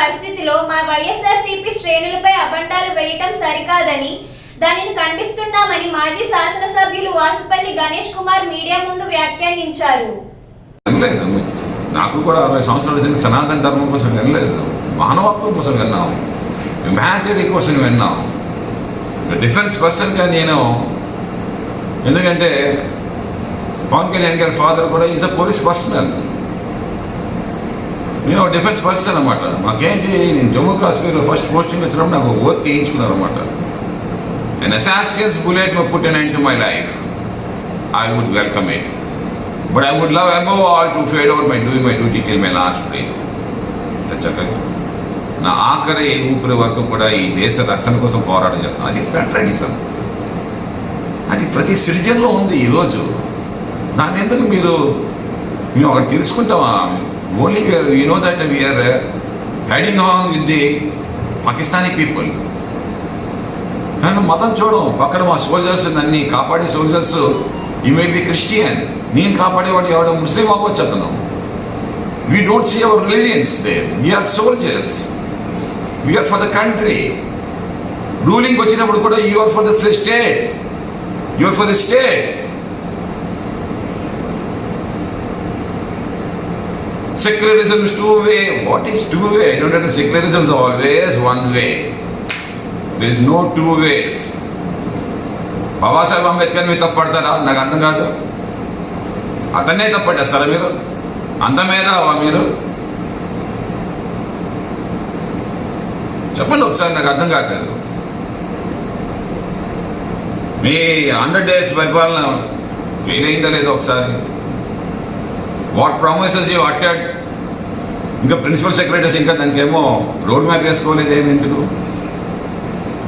పరిస్థితిలో మా వైఎస్ఆర్సీపీ శ్రేణులపై అబండాలు వేయటం సరికాదని దానిని ఖండిస్తున్నామని మాజీ శాసనసభ్యులు వాసుపల్లి గణేష్ కుమార్ మీడియా ముందు వ్యాఖ్యానించారు. నాకు కూడా అరవై సంవత్సరాల వచ్చిన సనాతన ధర్మం కోసం వినలేదు. మానవత్వం కోసం విన్నాం. హ్యుమానిటరీ కోసం విన్నాం. డిఫెన్స్ పర్సన్గా నేను ఎందుకంటే పవన్ కళ్యాణ్ గారి ఫాదర్ కూడా ఈజ్ అ పోలీస్ పర్సనల్ నేను డిఫెన్స్ పర్సన్ అనమాట మాకేంటి నేను జమ్మూ కాశ్మీర్లో ఫస్ట్ పోస్టింగ్ వచ్చినప్పుడు నాకు ఓత్ తీయించుకున్నాను అనమాట and assassin's bullet put end to my life I would welcome it but I would love above all to fade over my doing my duty till my last breath. చక్కగా నా ఆఖరి ఊపిరి వరకు కూడా ఈ దేశ రక్షణ కోసం పోరాటం చేస్తాను. అది పెట్రడిజం అది ప్రతి సిటిజన్లో ఉంది ఈరోజు. దాన్ని ఎందుకు మీరు మేము ఒకటి తెలుసుకుంటామా? Only we are you know that we are hiding on with the Pakistani people నన్ను మతం చూడం పక్కన మా సోల్జర్స్ నన్ను కాపాడే సోల్జర్స్ ఈ మే బి క్రిస్టియన్ నేను కాపాడేవాడు ఎవడో ముస్లిం అవ్వచ్చు అతను. We don't see our religions they we are soldiers we are for the country ruling వచ్చినప్పుడు కూడా you are for the state you are for the state Secularism is two way. What is two way? I don't know. Secularism is always one way. There is no two ways. Babasaheb Ambedkar మీరు తప్పడతారా నాకు అర్థం కాదు అతన్నే తప్పట్టేస్తారా మీరు అంత మీద మీరు చెప్పండి ఒకసారి నాకు అర్థం కావట్లేదు మీ హండ్రెడ్ డేస్ పరిపాలన ఫెయిల్ అయిందా లేదో ఒకసారి వాట్ ప్రామిసెస్ యూ అటెడ్ ఇంకా ప్రిన్సిపల్ సెక్రటరీస్ ఇంకా దానికేమో రోడ్ మ్యాప్ వేసుకోలేదు ఏమి ఎందుకు?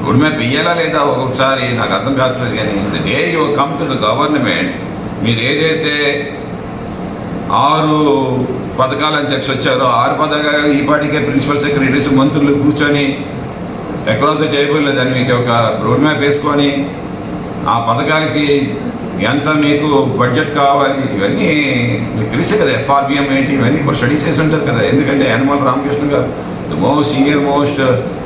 రోడ్ మ్యాప్ ఇయ్యాలా లేదా? ఒక్కొక్కసారి నాకు అర్థం కావట్లేదు కానీ the day you come to the government మీరు ఏదైతే ఆరు పథకాలు అని చెప్పి వచ్చారో ఆరు పథకాలు ఈ పాటికే ప్రిన్సిపల్ సెక్రటరీస్ మంత్రులు కూర్చొని అక్రాస్ ద టేబుల్ దాన్ని మీకు ఒక రోడ్ మ్యాప్ వేసుకొని ఆ పథకాలకి ఎంత మీకు బడ్జెట్ కావాలి ఇవన్నీ మీకు తెలుసు కదా ఎఫ్ఆర్బిఎం ఏంటి ఇవన్నీ కూడా స్టడీ చేసి ఉంటారు కదా. ఎందుకంటే యనమల రామకృష్ణ గారు the most senior most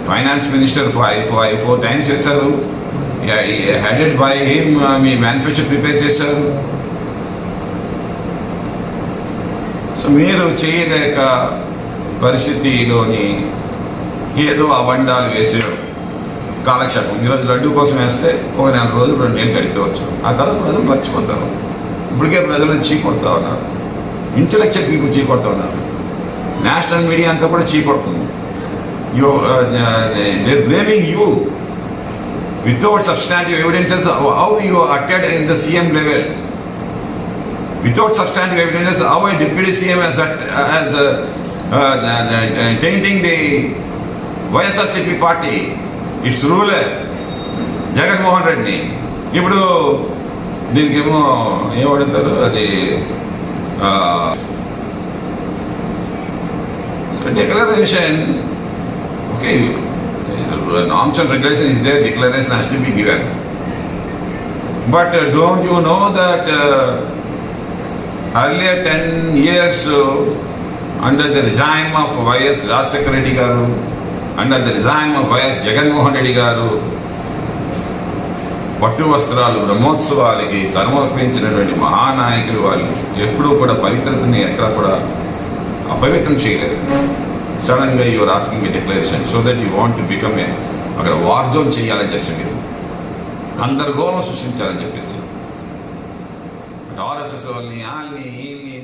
finance minister five five four times చేశారు. హెడెడ్ బై హిమ్ మీ మేనిఫెస్టో ప్రిపేర్ చేశారు. సో మీరు చేయలేక పరిస్థితిలోని ఏదో అబండాలు వేసాడు కాలక్షేపం. ఈరోజు లడ్డు కోసం వేస్తే ఒక నెల రోజులు రెండు నెలలు గడిపేవచ్చు ఆ తర్వాత ప్రజలు మర్చిపోతారు. ఇప్పటికే ప్రజలు చీకొడతా ఉన్నారు. ఇంటలెక్చువల్ పీపుల్ చీకొడతా ఉన్నారు. నేషనల్ మీడియా అంతా కూడా చీకొడుతుంది you they blaming you without substantive evidences how you acted in the CM level without substantive evidences how I deputy CM has, at, has uh, uh, uh, uh YSRCP party it's ruler Jaganmohan రెడ్డిని. ఇప్పుడు దీనికేమో ఏం అడుగుతారు అది declaration okay norms and regulation is there declaration has to be given but don't you know that earlier 10 years uh, under the regime of YS Rajasekhara Reddy and under the regime of YS Jaganmohan Reddy గారు పట్టు వస్త్రాలు బ్రహ్మోత్సవాలకి సమర్పించినటువంటి మహానాయకులు వాళ్ళు ఎప్పుడూ కూడా పవిత్రతని ఎక్కడ కూడా అపవిత్రం చేయలేదు. సడన్గా your asking a declaration so that you want to become a అక్కడ వార్ జోన్ చేయాలని చెప్పి మీరు గందరగోళం సృష్టించాలని చెప్పేసి. ఆర్ఎస్ఎస్ వాళ్ళని వాళ్ళని వీళ్ళని